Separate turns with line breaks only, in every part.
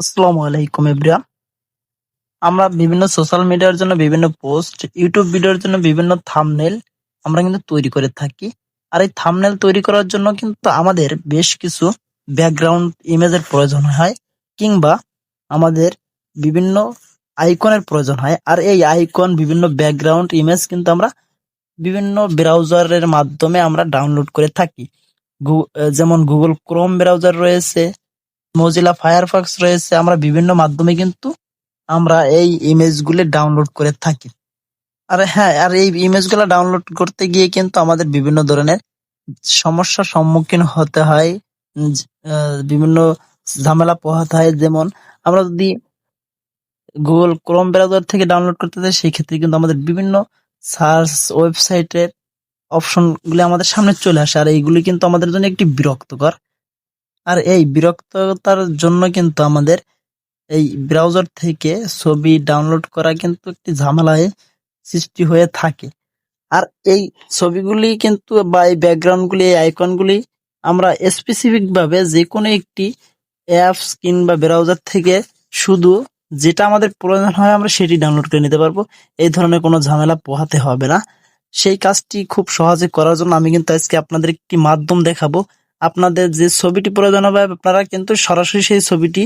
আসসালামু আলাইকুম এভরিওয়ান। আমরা বিভিন্ন সোশ্যাল মিডিয়ার জন্য বিভিন্ন পোস্ট ইউটিউব ভিডিওর জন্য বিভিন্ন থামনেল আমরা কিন্তু তৈরি করে থাকি। আর এই থামনেল তৈরি করার জন্য কিন্তু আমাদের বেশ কিছু ব্যাকগ্রাউন্ড ইমেজের প্রয়োজন হয় কিংবা আমাদের বিভিন্ন আইকনের প্রয়োজন হয়। আর এই আইকন বিভিন্ন ব্যাকগ্রাউন্ড ইমেজ কিন্তু আমরা বিভিন্ন ব্রাউজারের মাধ্যমে আমরা ডাউনলোড করে থাকি। যেমন গুগল ক্রোম ব্রাউজার রয়েছে মজিলা ফায়ারফক্স রয়েছে। আমরা বিভিন্ন মাধ্যমে কিন্তু আমরা এই ইমেজগুলি ডাউনলোড করে থাকি। আর হ্যাঁ আর এই ইমেজগুলো ডাউনলোড করতে গিয়ে কিন্তু আমাদের বিভিন্ন ধরনের সমস্যার সম্মুখীন হতে হয়। বিভিন্ন ঝামেলা পোহাতে হয়। যেমন আমরা যদি গুগল ক্রোম ব্রাউজার থেকে ডাউনলোড করতে চাই সেই ক্ষেত্রে কিন্তু আমাদের বিভিন্ন সার্চ ওয়েবসাইটের অপশন গুলি আমাদের সামনে চলে আসে। আর এইগুলি কিন্তু আমাদের জন্য একটি বিরক্তকর আর এই বিরক্ততার জন্য কিন্তু আমাদের এই ব্রাউজার থেকে ছবি ডাউনলোড করা কিন্তু একটি ঝামেলায় সৃষ্টি হয়ে থাকে। আর এই ছবিগুলি কিন্তু বা এই ব্যাকগ্রাউন্ডগুলি এই আইকনগুলি আমরা স্পেসিফিকভাবে যে কোনো একটি অ্যাপস কিংবা ব্রাউজার থেকে শুধু যেটা আমাদের প্রয়োজন হয় আমরা সেটি ডাউনলোড করে নিতে পারব। এই ধরনের কোনো ঝামেলা পোহাতে হবে না। সেই কাজটি খুব সহজে করার জন্য আমি কিন্তু আজকে আপনাদের একটি মাধ্যম দেখাবো। আপনাদের যে ছবিটি প্রয়োজন হবে, আপনারা কিন্তু সরাসরি সেই ছবিটি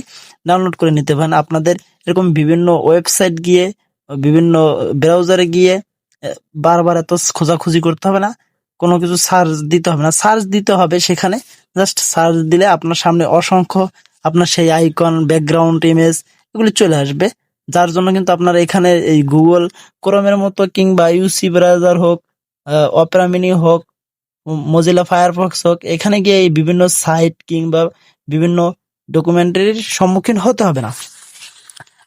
ডাউনলোড করে নিতে পারেন। আপনাদের এরকম বিভিন্ন ওয়েবসাইট গিয়ে, বিভিন্ন ব্রাউজারে গিয়ে বারবার এত খোঁজাখুঁজি করতে হবে না। কোনো কিছু সার্চ দিতে হবে না। সার্চ দিতে হবে সেখানে। জাস্ট সার্চ দিলে আপনার সামনে অসংখ্য আপনার সেই আইকন ব্যাকগ্রাউন্ড ইমেজ এগুলি চলে আসবে। যার জন্য কিন্তু আপনার এখানে এই গুগল ক্রোমের মতো কিংবা ইউসি ব্রাউজার হোক অপেরামিনি হোক মজিলা ফায়ারফক্স হোক, এখানে গিয়ে এই বিভিন্ন সাইট কিংবা বিভিন্ন ডকুমেন্টারির সম্মুখীন হতে হবে না।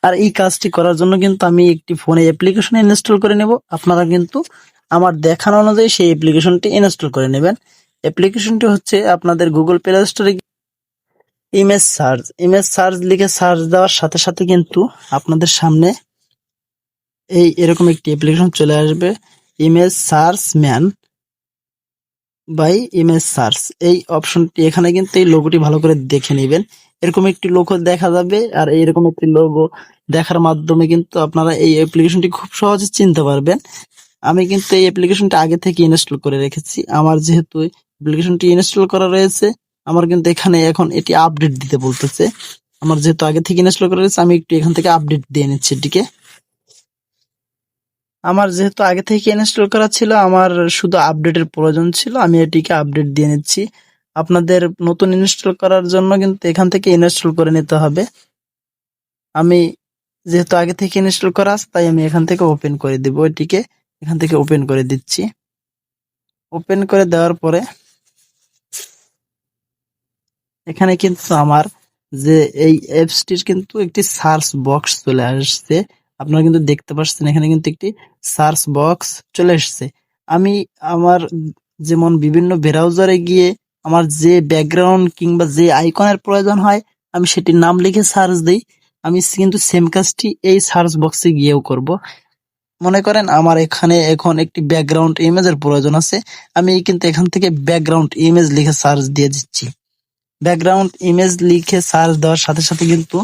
আর এই কাজটি করার জন্য কিন্তু আমি একটি ফোনে অ্যাপ্লিকেশন ইনস্টল করে নেব। আপনারা কিন্তু আমার দেখানো অনুযায়ী সেই অ্যাপ্লিকেশনটি ইনস্টল করে নেবেন। অ্যাপ্লিকেশনটি হচ্ছে আপনাদের গুগল প্লে স্টোরে ইমেজ সার্চ ইমেজ সার্চ লিখে সার্চ দেওয়ার সাথে সাথে কিন্তু আপনাদের সামনে এই এরকম একটি অ্যাপ্লিকেশন চলে আসবে। Image search man by image search এই অপশনটি এখানে কিন্তু এই লোগোটি ভালো করে দেখে নেবেন। এরকম একটি লোগো দেখা যাবে আর এরকম একটি লোগো দেখার মাধ্যমে কিন্তু আপনারা এই অ্যাপ্লিকেশনটি খুব সহজে চিনতে পারবেন। আমি কিন্তু এই অ্যাপ্লিকেশনটি আগে থেকে ইনস্টল করে রেখেছি। আমার যেহেতু অ্যাপ্লিকেশনটি ইনস্টল করা রয়েছে, আমার কিন্তু এখানে এখন এটি আপডেট দিতে বলতেছে। আমার যেহেতু আগে থেকে ইনস্টল করা রয়েছে, আমি একটু এখান থেকে আপডেট দিয়ে নিচ্ছি এটিকে। আমার যেহেতু আগে থেকে ইনস্টল করা ছিল, আমার শুধু আপডেটের প্রয়োজন ছিল, আমি এটিকে আপডেট দিয়ে নিচ্ছি। আপনাদের নতুন ইনস্টল করার জন্য কিন্তু এখান থেকে ইনস্টল করে নিতে হবে। আমি যেহেতু আগে থেকে ইনস্টল করা আছে, তাই আমি এখান থেকে ওপেন করে দিব এটিকে। এখান থেকে ওপেন করে দিচ্ছি। ওপেন করে দেওয়ার পরে, এখানে কিন্তু আমার যে এই অ্যাপসটির কিন্তু একটি সার্চ বক্স চলে আসছে। আপনারা কিন্তু দেখতে পাচ্ছেন এখানে কিন্তু একটি সার্চ বক্স চলে এসেছে। আমি আমার যেমন বিভিন্ন ব্রাউজারে গিয়ে আমার যে ব্যাকগ্রাউন্ড কিংবা যে আইকনের প্রয়োজন হয়, আমি সেটির নাম লিখে সার্চ দিই। আমি কিন্তু সেম কাজটি এই সার্চ বক্সে গিয়েও করব। মনে করেন আমার এখানে এখন একটি ব্যাকগ্রাউন্ড ইমেজের প্রয়োজন আছে। আমি কিন্তু এখান থেকে ব্যাকগ্রাউন্ড ইমেজ লিখে সার্চ দিয়ে দিচ্ছি। ব্যাকগ্রাউন্ড ইমেজ লিখে সার্চ দেওয়ার সাথে সাথে কিন্তু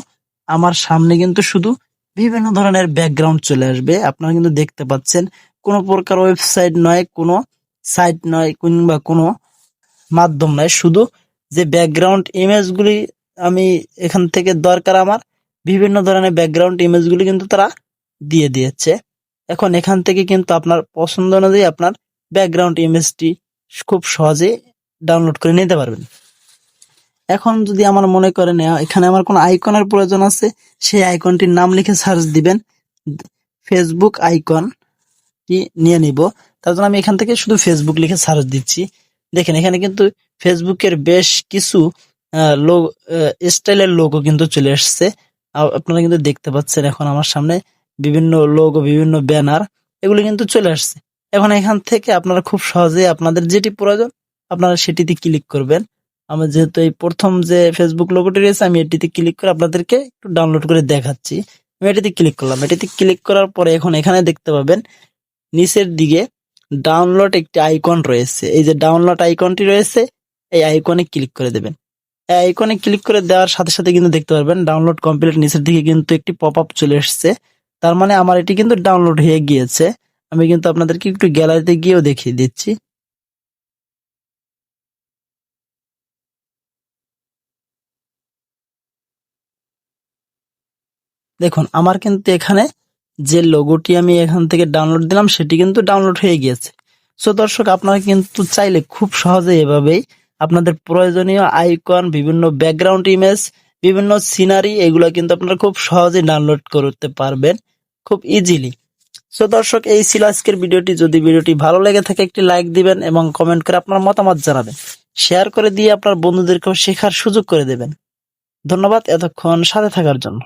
আমার সামনে কিন্তু শুধু বিভিন্ন ধরনের ব্যাকগ্রাউন্ড চলে আসবে। আপনারা কিন্তু দেখতে পাচ্ছেন, কোনো প্রকার ওয়েবসাইট নয়, কোনো সাইট নয় কিংবা কোনো মাধ্যম নয়। শুধু যে ব্যাকগ্রাউন্ড ইমেজগুলি আমি এখান থেকে দরকার আমার, বিভিন্ন ধরনের ব্যাকগ্রাউন্ড ইমেজগুলি কিন্তু তারা দিয়ে দিয়েছে। এখন এখান থেকে কিন্তু আপনার পছন্দ অনুযায়ী আপনার ব্যাকগ্রাউন্ড ইমেজটি খুব সহজে ডাউনলোড করে নিতে পারবেন। এখন যদি আমার মনে করেন এখানে আমার কোনো আইকনের প্রয়োজন আছে, সেই আইকনটির নাম লিখে সার্চ দিবেন। ফেসবুক আইকন কি নিয়ে নিব। তার জন্য আমি এখান থেকে শুধু ফেসবুক লিখে সার্চ দিচ্ছি। দেখেন, এখানে কিন্তু ফেসবুকের বেশ কিছু লোক স্টাইলের লোগো কিন্তু চলে এসছে। আপনারা কিন্তু দেখতে পাচ্ছেন এখন আমার সামনে বিভিন্ন লোগো বিভিন্ন ব্যানার এগুলো কিন্তু চলে আসছে এখন এখান থেকে আপনারা খুব সহজে আপনাদের যেটি প্রয়োজন, আপনারা সেটিতে ক্লিক করবেন। আমার যেহেতু এই প্রথম যে ফেসবুক লোগোটি রয়েছে, আমি এটিতে ক্লিক করে আপনাদেরকে একটু ডাউনলোড করে দেখাচ্ছি। আমি এটিতে ক্লিক করলাম। এটিতে ক্লিক করার পরে এখন এখানে দেখতে পাবেন, নিচের দিকে ডাউনলোড একটি আইকন রয়েছে। এই যে ডাউনলোড আইকনটি রয়েছে, এই আইকনে ক্লিক করে দেবেন। এই আইকনে ক্লিক করে দেওয়ার সাথে সাথে কিন্তু দেখতে পারবেন ডাউনলোড কমপ্লিট নিচের দিকে কিন্তু একটি পপ আপ চলে এসেছে। তার মানে আমার এটি কিন্তু ডাউনলোড হয়ে গিয়েছে। আমি কিন্তু আপনাদেরকে একটু গ্যালারিতে গিয়েও দেখিয়ে দিচ্ছি। দেখুন, আমার কিন্তু এখানে যে লোগোটি আমি এখান থেকে ডাউনলোড দিলাম, সেটি কিন্তু ডাউনলোড হয়ে গিয়েছে। সো দর্শক, আপনারা কিন্তু চাইলে খুব সহজে এভাবেই আপনাদের প্রয়োজনীয় আইকন বিভিন্ন ব্যাকগ্রাউন্ড ইমেজ বিভিন্ন সিনারি এগুলো কিন্তু আপনারা খুব সহজেই ডাউনলোড করতে পারবেন খুব ইজিলি সো দর্শক, এই ছিল আজকের ভিডিওটি। যদি ভিডিওটি ভালো লেগে থাকে, একটি লাইক দিবেন এবং কমেন্ট করে আপনার মতামত জানাবেন। শেয়ার করে দিয়ে আপনার বন্ধুদেরকেও শেখার সুযোগ করে দেবেন। ধন্যবাদ, এতক্ষণ সাথে থাকার জন্য।